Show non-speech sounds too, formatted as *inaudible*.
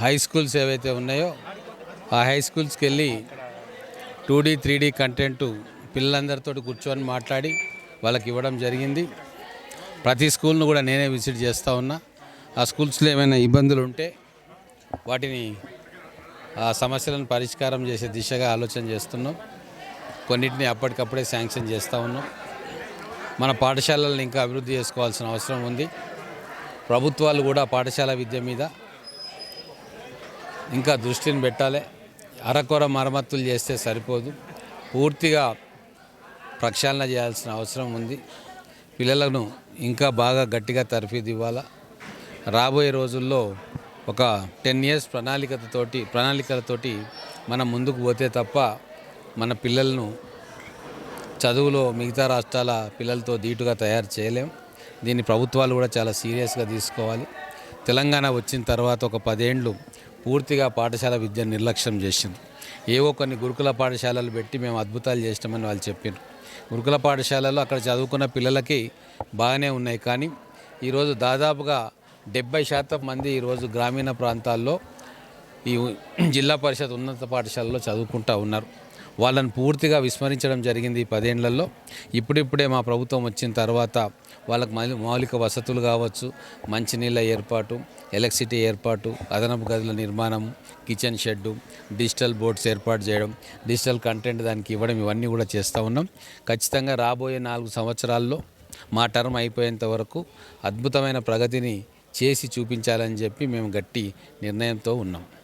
High schools ఏవైతే ఉన్నాయో ఆ హై స్కూల్స్కి వెళ్ళి two D three D content పిల్లలందరితో కూర్చొని మాట్లాడి వాళ్ళకి ఇవ్వడం జరిగింది. ప్రతి స్కూల్ను కూడా నేనే విజిట్ చేస్తూ ఉన్నా. ఆ స్కూల్స్లో ఏమైనా ఇబ్బందులు ఉంటే వాటిని ఆ సమస్యలను పరిష్కారం చేసే దిశగా ఆలోచన చేస్తున్నాం. కొన్నిటిని అప్పటికప్పుడే శాంక్షన్ చేస్తూ ఉన్నాం. మన పాఠశాలలను ఇంకా అభివృద్ధి చేసుకోవాల్సిన అవసరం ఉంది. ప్రభుత్వాలు కూడా పాఠశాల విద్య మీద ఇంకా దృష్టిని పెట్టాలి. అరకొర మరమ్మతులు చేస్తే సరిపోదు. పూర్తిగా ప్రక్షాళన చేయాల్సిన అవసరం ఉంది. పిల్లలను ఇంకా బాగా గట్టిగా తర్ఫీదు ఇవ్వాలా రాబోయే రోజుల్లో ఒక టెన్ ఇయర్స్ ప్రణాళికతోటి ప్రణాళికలతోటి మనం ముందుకు పోతే తప్ప మన పిల్లలను చదువులో మిగతా రాష్ట్రాల పిల్లలతో ధీటుగా తయారు చేయలేం. దీన్ని ప్రభుత్వాలు కూడా చాలా సీరియస్గా తీసుకోవాలి. తెలంగాణ వచ్చిన తర్వాత ఒక పదేండ్లు పూర్తిగా పాఠశాల విద్యను నిర్లక్ష్యం చేసింది ఏవో కొన్ని గురుకుల పాఠశాలలు పెట్టి మేము అద్భుతాలు చేసినామని వాళ్ళు చెప్పారు గురుకుల పాఠశాలలో అక్కడ చదువుకున్న పిల్లలకి బాగానే ఉన్నాయి కానీ ఈరోజు దాదాపుగా డెబ్బై శాతం మంది ఈరోజు గ్రామీణ ప్రాంతాల్లో ఈ *clears throat* జిల్లా పరిషత్ ఉన్నత పాఠశాలలో చదువుకుంటూ ఉన్నారు. వాళ్ళని పూర్తిగా విస్మరించడం జరిగింది ఈ పదేళ్ళలో ఇప్పుడిప్పుడే మా ప్రభుత్వం వచ్చిన తర్వాత వాళ్ళకి మౌలి మౌలిక వసతులు కావచ్చు మంచినీళ్ళ ఏర్పాటు ఎలక్ట్రిసిటీ ఏర్పాటు అదనపు గదుల నిర్మాణం కిచెన్ షెడ్డు డిజిటల్ బోర్డ్స్ ఏర్పాటు చేయడం డిజిటల్ కంటెంట్ దానికి ఇవ్వడం ఇవన్నీ కూడా చేస్తూ ఉన్నాం. ఖచ్చితంగా రాబోయే నాలుగు సంవత్సరాల్లో మా టర్మ్ అయిపోయేంత వరకు అద్భుతమైన ప్రగతిని చేసి చూపించాలని చెప్పి మేము గట్టి నిర్ణయంతో ఉన్నాం.